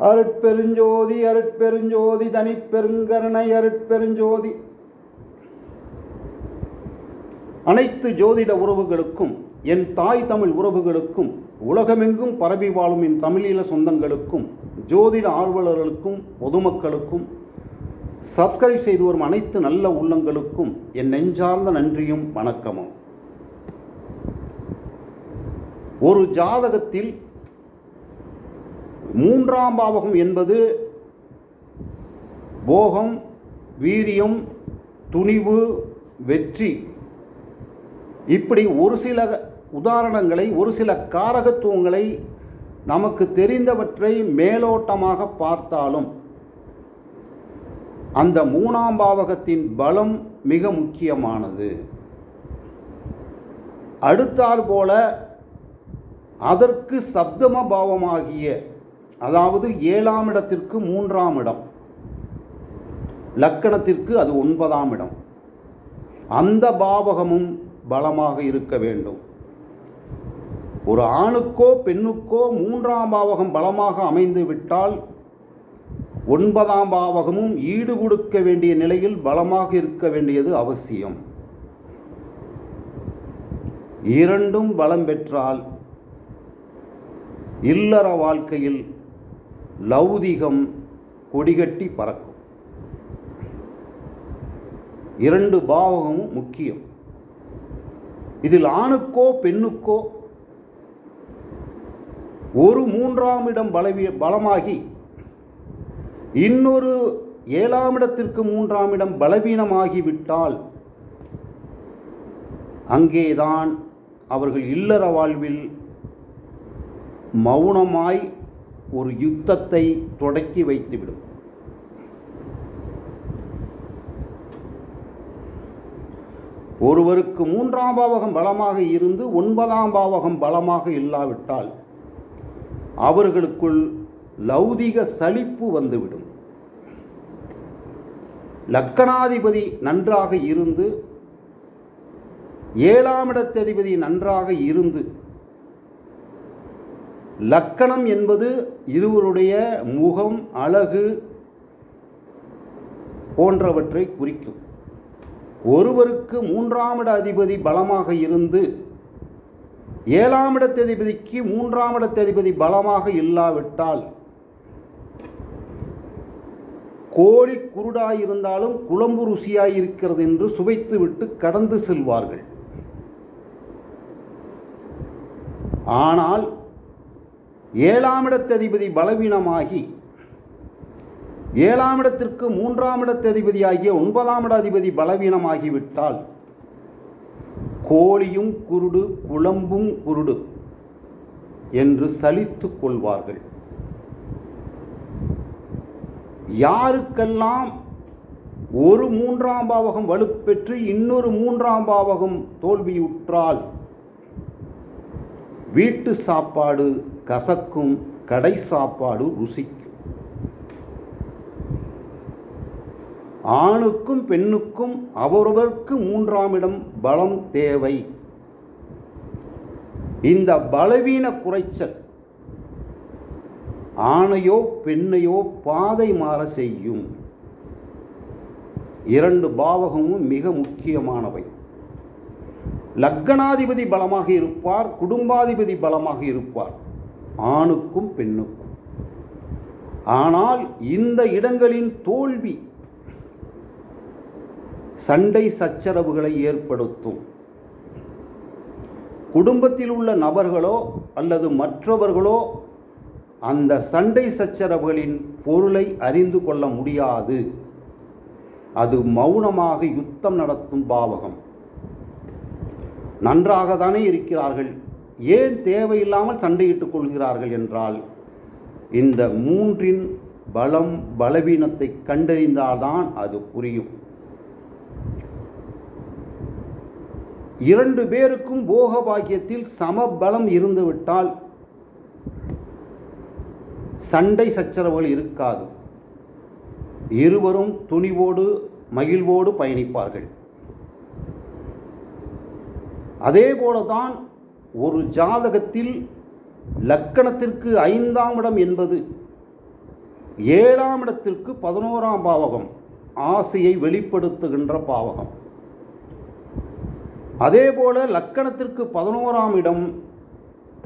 அருட்பெருஞ்சோதி அருட்பெருஞ்சோதி தனிப்பெருங்கருணை அருட்பெருஞ்சோதி. அனைத்து ஜோதிட உறவுகளுக்கும் என் தாய் தமிழ் உறவுகளுக்கும் உலகமெங்கும் பரவி வாழும் என் தமிழீழ சொந்தங்களுக்கும் ஜோதிட ஆர்வலர்களுக்கும் பொதுமக்களுக்கும் சப்ஸ்கிரைப் செய்து வரும் அனைத்து நல்ல உள்ளங்களுக்கும் என் நெஞ்சார்ந்த நன்றியும் வணக்கமும். ஒரு ஜாதகத்தில் மூன்றாம் பாவகம் என்பது போகம் வீரியம் துணிவு வெற்றி. இப்படி ஒரு சில உதாரணங்களை ஒரு சில காரகத்துவங்களை நமக்கு தெரிந்தவற்றை மேலோட்டமாக பார்த்தாலும் அந்த மூணாம் பாவகத்தின் பலம் மிக முக்கியமானது. அடுத்தாற்போல அதற்கு சப்தம பாவமாகிய அதாவது ஏழாம் இடத்திற்கு மூன்றாம் இடம். லக்கணத்திற்கு அது ஒன்பதாம் இடம். அந்த பாவகமும் பலமாக இருக்க வேண்டும். ஒரு ஆணுக்கோ பெண்ணுக்கோ மூன்றாம் பாவகம் பலமாக அமைந்து விட்டால் ஒன்பதாம் பாவகமும் ஈடு கொடுக்க வேண்டிய நிலையில் பலமாக இருக்க வேண்டியது அவசியம். இரண்டும் பலம் பெற்றால் இல்லற வாழ்க்கையில் லௌதிகம் கொடிகட்டி பறக்கும். இரண்டு பாவகமும் முக்கியம். இதில் ஆணுக்கோ பெண்ணுக்கோ ஒரு மூன்றாம் இடம் பலவி பலமாகி இன்னொரு ஏழாம் இடத்திற்கு மூன்றாம் இடம் பலவீனமாகிவிட்டால் அங்கேதான் அவர்கள் இல்லற வாழ்வில் மௌனமாய் ஒரு யுத்தத்தை தொடக்கி வைத்துவிடும். ஒருவருக்கு மூன்றாம் பாவகம் பலமாக இருந்து ஒன்பதாம் பாவகம் பலமாக இல்லாவிட்டால் அவர்களுக்குள் லௌதிக சலிப்பு வந்துவிடும். லக்கணாதிபதி நன்றாக இருந்து ஏழாம் இடத்ததிபதி நன்றாக இருந்து லக்கணம் என்பது இருவருடைய முகம் அழகு போன்றவற்றை குறிக்கும். ஒருவருக்கு மூன்றாம் இட அதிபதி பலமாக இருந்து ஏழாம் இடத்ததிபதிக்கு மூன்றாம் இடத்ததிபதி பலமாக இல்லாவிட்டால் கோழி குருடாயிருந்தாலும் குழம்பு ருசியாயிருக்கிறது என்று சுவைத்துவிட்டு கடந்து செல்வார்கள். ஆனால் ஏழாம் இடத்ததிபதி பலவீனமாகி ஏழாம் இடத்திற்கு மூன்றாம் இடத்ததிபதியாகிய ஒன்பதாம் இட அதிபதி பலவீனமாகிவிட்டால் கோழியும் குருடு குழம்பும் குருடு என்று சலித்து கொள்வார்கள். யாருக்கெல்லாம் ஒரு மூன்றாம் பாவகம் வலுப்பெற்று இன்னொரு மூன்றாம் பாவகம் தோல்வியுற்றால் வீட்டு சாப்பாடு கசக்கும் கடை சாப்பாடு ருசிக்கும். ஆணுக்கும் பெண்ணுக்கும் அவரவருக்கு மூன்றாம் இடம் பலம் தேவை. இந்த பலவீன குறைச்சல் ஆணையோ பெண்ணையோ பாதை மாற செய்யும். இரண்டு பாவகமும் மிக முக்கியமானவை. லக்கணாதிபதி பலமாக இருப்பார் குடும்பாதிபதி பலமாக இருப்பார். ஆணுக்கும் பெண்ணுக்கும். ஆனால் இந்த இடங்களின் தோல்வி சண்டை சச்சரவுகளை ஏற்படுத்தும். குடும்பத்தில் உள்ள நபர்களோ அல்லது மற்றவர்களோ அந்த சண்டை சச்சரவுகளின் பொருளை அறிந்து கொள்ள முடியாது. அது மௌனமாக யுத்தம் நடத்தும் பாவகம். நன்றாக தானே இருக்கிறார்கள். ஏன் தேவையில்லாமல் சண்டையிட்டுக் கொள்கிறார்கள் என்றால் இந்த மூன்றின் பலம் பலவீனத்தை கண்டறிந்தால்தான் அது புரியும். இரண்டு பேருக்கும் போக பாக்கியத்தில் சமபலம் இருந்துவிட்டால் சண்டை சச்சரவுகள் இருக்காது. இருவரும் துணிவோடு மகிழ்வோடு பயணிப்பார்கள். அதே போலதான் ஒரு ஜாதகத்தில் லக்கணத்திற்கு ஐந்தாம் இடம் என்பது ஏழாம் இடத்திற்கு பதினோராம் பாவகம் ஆசையை வெளிப்படுத்துகின்ற பாவகம். அதேபோல லக்கணத்திற்கு பதினோராம் இடம்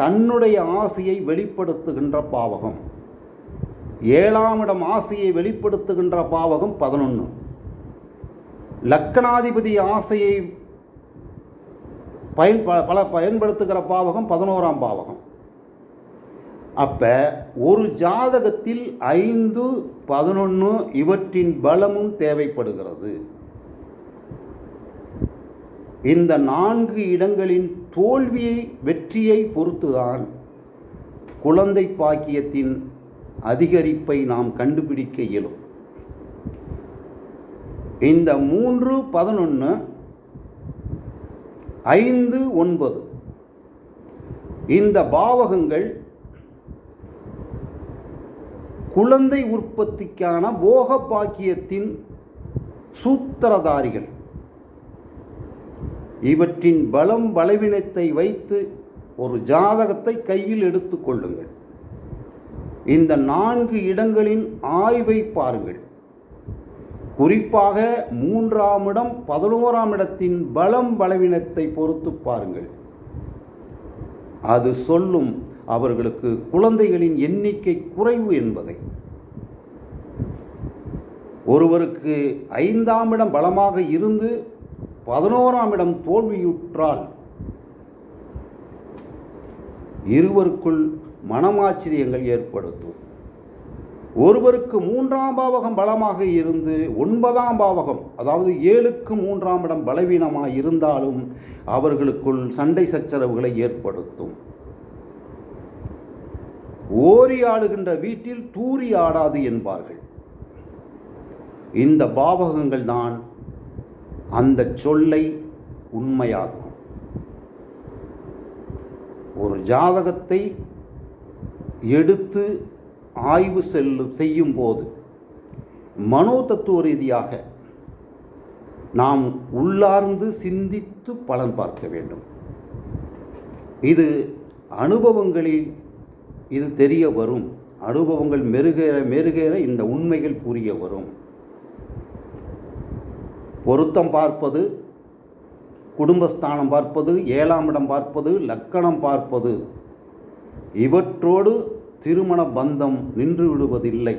தன்னுடைய ஆசையை வெளிப்படுத்துகின்ற பாவகம். ஏழாம் இடம் ஆசையை வெளிப்படுத்துகின்ற பாவகம் பதினொன்று லக்கணாதிபதி ஆசையை பயன்ப பல பயன்படுத்துகிற பாவகம் பதினோராம் பாவகம். அப்போ ஒரு ஜாதகத்தில் ஐந்து பதினொன்று இவற்றின் பலமும் தேவைப்படுகிறது. இந்த நான்கு இடங்களின் தோல்வியை வெற்றியை பொறுத்துதான் குழந்தை பாக்கியத்தின் அதிகரிப்பை நாம் கண்டுபிடிக்க இயலும். இந்த மூன்று பதினொன்று ஐந்து ஒன்பது. இந்த பாவகங்கள் குழந்தை உற்பத்திக்கான போக பாக்கியத்தின் சூத்திரதாரிகள். இவற்றின் பலம் பலவீனத்தை வைத்து ஒரு ஜாதகத்தை கையில் எடுத்துக்கொள்ளுங்கள் இந்த நான்கு இடங்களின் ஆய்வை பாருங்கள். குறிப்பாக மூன்றாம் இடம் பதினோராம் இடத்தின் பலம் பலவீனத்தை பொறுத்து பாருங்கள். அது சொல்லும் அவர்களுக்கு குழந்தைகளின் எண்ணிக்கை குறைவு என்பதை. ஒருவருக்கு ஐந்தாம் இடம் பலமாக இருந்து பதினோராம் இடம் தோல்வியுற்றால் இருவருக்குள் மனமாச்சரியங்கள் ஏற்படுத்தும். ஒருவருக்கு மூன்றாம் பாவகம் பலமாக இருந்து ஒன்பதாம் பாவகம் அதாவது ஏழுக்கு மூன்றாம் இடம் பலவீனமாக இருந்தாலும் அவர்களுக்குள் சண்டை சச்சரவுகளை ஏற்படுத்தும். ஓரி ஆடுகின்ற வீட்டில் தூரி ஆடாது என்பார்கள். இந்த பாவகங்கள் தான் அந்த சொல்லை உண்மையாக்கும். ஒரு ஜாதகத்தை எடுத்து ஆய்வு செல்லு செய்யும் போது மனோ தத்துவ ரீதியாக நாம் உள்ளார்ந்து சிந்தித்து பலன் பார்க்க வேண்டும். இது அனுபவங்களில் இது தெரிய வரும். அனுபவங்கள் மெருகேற மெருகேற இந்த உண்மைகள் புரிய வரும். பொருத்தம் பார்ப்பது குடும்பஸ்தானம் பார்ப்பது ஏழாம் இடம் பார்ப்பது லக்கணம் பார்ப்பது இவற்றோடு திருமண பந்தம் நின்று விடுவதில்லை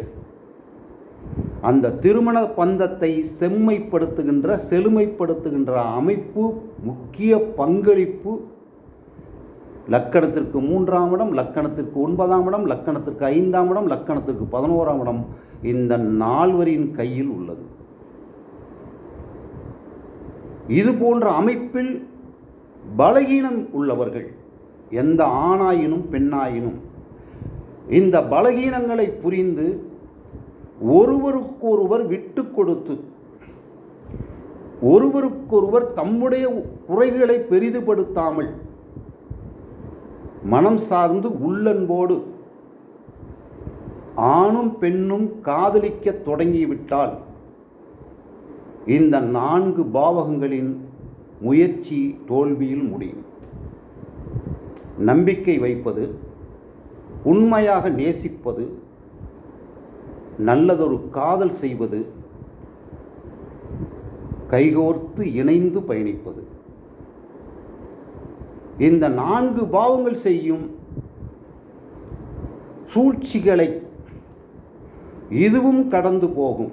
அந்த திருமண பந்தத்தை செம்மைப்படுத்துகின்ற செழுமைப்படுத்துகின்ற அமைப்பு முக்கிய பங்களிப்பு லக்கணத்திற்கு மூன்றாம் இடம் லக்கணத்திற்கு ஒன்பதாம் இடம் லக்கணத்திற்கு ஐந்தாம் இடம் லக்கணத்திற்கு பதினோராம் இடம் இந்த நால்வரின் கையில் உள்ளது. இது போன்ற அமைப்பில் பலகீனம் உள்ளவர்கள் எந்த ஆணாயினும் பெண்ணாயினும் இந்த பலகீனங்களை புரிந்து ஒருவருக்கொருவர் விட்டு கொடுத்து ஒருவருக்கொருவர் தம்முடைய குறைகளை பெரிதுபடுத்தாமல் மனம் சார்ந்து உள்ளன்போடு ஆணும் பெண்ணும் காதலிக்க தொடங்கிவிட்டால் இந்த நான்கு பாவகங்களின் முயற்சி தோல்வியில் முடியும். நம்பிக்கை வைப்பது உண்மையாக நேசிப்பது நல்லதொரு காதல் செய்வது கைகோர்த்து இணைந்து பயணிப்பது. இந்த நான்கு பாவங்கள் செய்யும் சூழ்ச்சிகளை இதுவும் கடந்து போகும்.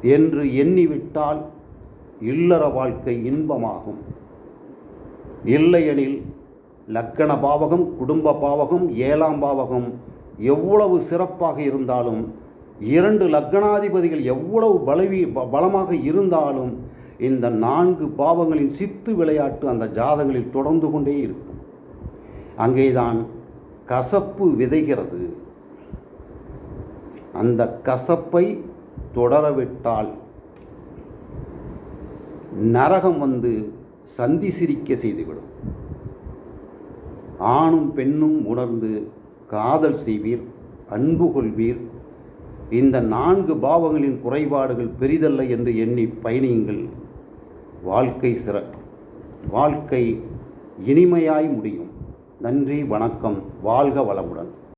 என்று எண்ணிவிட்டால் இல்லற வாழ்க்கை இன்பமாகும். இல்லையெனில் லக்கண பாவகம் குடும்ப பாவகம் ஏழாம் பாவகம் எவ்வளவு சிறப்பாக இருந்தாலும் இரண்டு லக்கணாதிபதிகள் எவ்வளவு பலவி பலமாக இருந்தாலும் இந்த நான்கு பாவங்களின் சித்து விளையாட்டு அந்த ஜாதங்களில் தொடர்ந்து கொண்டே இருக்கும். அங்கேதான் கசப்பு விதைகிறது. அந்த கசப்பை தொடரவிட்டால் நரகம் வந்து சந்தி சிரிக்க செய்துவிடும். ஆணும் பெண்ணும் உணர்ந்து காதல் செய்வீர் அன்பு கொள்வீர். இந்த நான்கு பாவங்களின் குறைபாடுகள் பெரிதல்ல என்று எண்ணி பயணியுங்கள். வாழ்க்கை சிறக்கும் வாழ்க்கை இனிமையாய் முடியும். நன்றி வணக்கம். வாழ்க வளமுடன்.